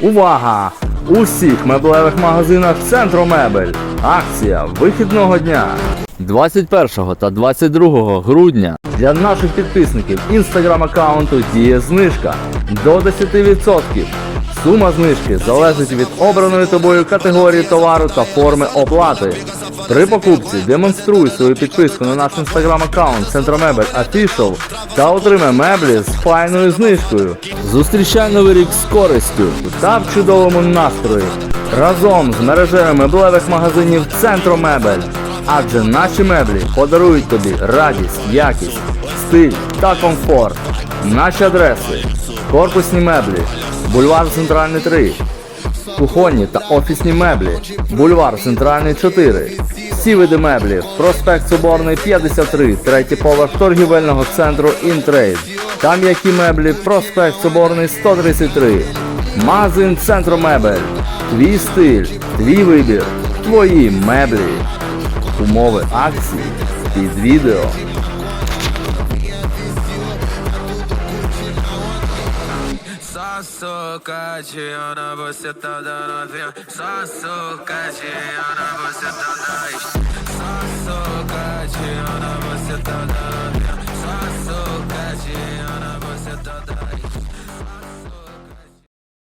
Увага! У всіх меблевих магазинах Центромебель. Акція вихідного дня. 21 та 22 грудня для наших підписників інстаграм аккаунту діє знижка до 10%. Сума знижки залежить від обраної тобою категорії товару та форми оплати. При покупці демонструй свою підписку на наш інстаграм аккаунт Центромебель Official та отримай меблі з файною знижкою. Зустрічай новий рік з користю та в чудовому настрої разом з мережею меблевих магазинів Центромебель. Адже наші меблі подарують тобі радість, якість, стиль та комфорт. Наші адреси: корпусні меблі, бульвар Центральний 3, кухонні та офісні меблі, бульвар Центральний 4. Всі види меблів, проспект Соборний 53, третій поверх торгівельного центру Інтрейд. Там які меблі, проспект Соборний 133. Магазин Центромебель. Твій стиль, твій вибір, твої меблі. Умови акції під відео. Só socadinha, na você tá dando a ver. Só socadinha, na você tá dando. Só socadinha, na você tá da